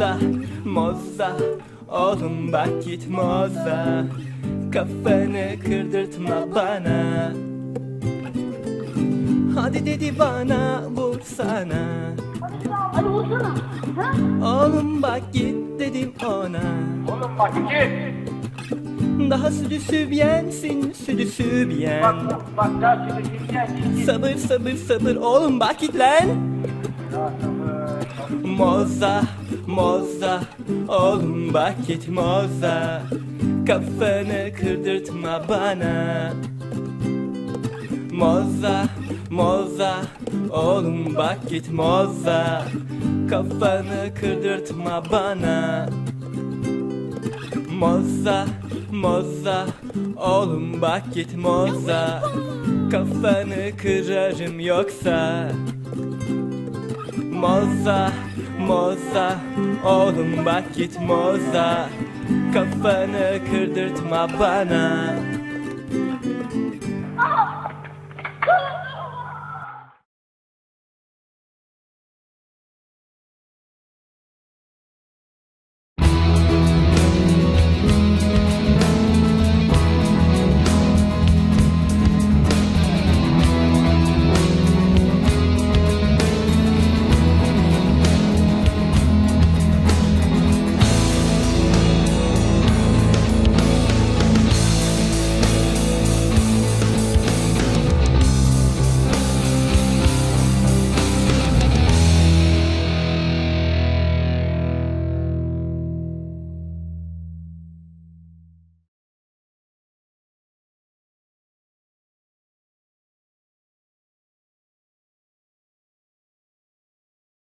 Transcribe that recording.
Moza, moza Oğlum bak git moza Kafanı kırdırtma bana Hadi dedi bana vursana Hadi vursana. Ha? Oğlum bak git dedim ona Oğlum bak git. Daha südü sübyensin südü sübyen Bak bak daha şimdi gideceksin. Git. Sabır sabır sabır oğlum bak git lan. Moza moza oğlum bak git moza. Kafanı kırdırtma bana. Moza moza oğlum bak git moza. Kafanı kırdırtma bana. Moza moza oğlum bak git moza. Kafanı kırarım yoksa Moza, moza, oğlum bak git moza. Kafanı kırdırtma bana